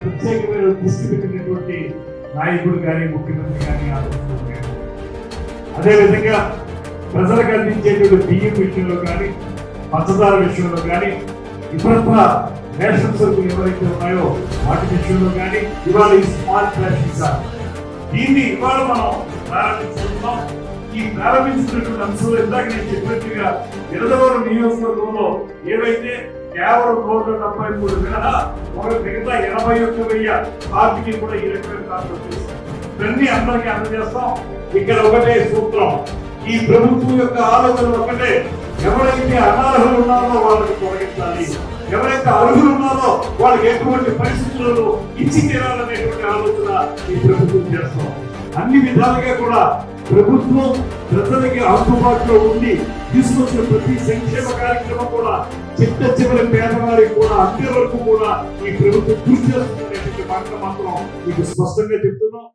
ప్రత్యేకమైన దృష్టి పెట్టినటువంటి నాయకుడు కానీ ముఖ్యమంత్రి కానీ ఆలోచిస్తున్నారు అదేవిధంగా ప్రజలకు అందించేటువంటి బియ్యం విషయంలో కానీ పంచదార విషయంలో కానీ ఇతరత్ర రేషన్ సరుకులు ఎవరైతే ఉన్నాయో వాటి విషయంలో కానీ ఇవాళ ఈ స్మార్ట్ రేషన్ కార్డ్ దీన్ని ఇవాళ మనం ప్రారంభించుకుంటున్నాం ఈ ప్రారంభించినటువంటి అంశంలో ఇందాక నేను చెప్పినట్టుగా ఇరదవరం నియోజకవర్గంలో ఏవైతే కేవలం నూట డెబ్బై మూడు మినహా ఒక మిగతా ఎనభై ఒక్క వెయ్యి పార్టీకి కూడా ఈ రకమైన కార్డు చేస్తాం ఇవన్నీ అందరికీ అందజేస్తాం. ఇక్కడ ఒకటే సూత్రం. ఈ ప్రభుత్వం యొక్క ఆలోచన ఒకటే. ఎవరైతే అనర్హులు ఉన్నారో వాళ్ళకి తొలగించాలి. ఎవరైతే అర్హులు ఉన్నారో వాళ్ళకి ఎటువంటి పరిస్థితులను ఇచ్చి తీరాలనేటువంటి ఆలోచన ఈ ప్రభుత్వం చేస్తాం. అన్ని విధాలుగా కూడా ప్రభుత్వం ప్రజలకి అందుబాటులో ఉండి తీసుకొచ్చిన ప్రతి సంక్షేమ కార్యక్రమం కూడా చిట్ట చివరి పేదవారికి కూడా అంతే వరకు కూడా ఈ ప్రభుత్వం కృషి చేస్తున్నటువంటి మాట మాత్రం మీకు స్పష్టంగా చెప్తున్నాం.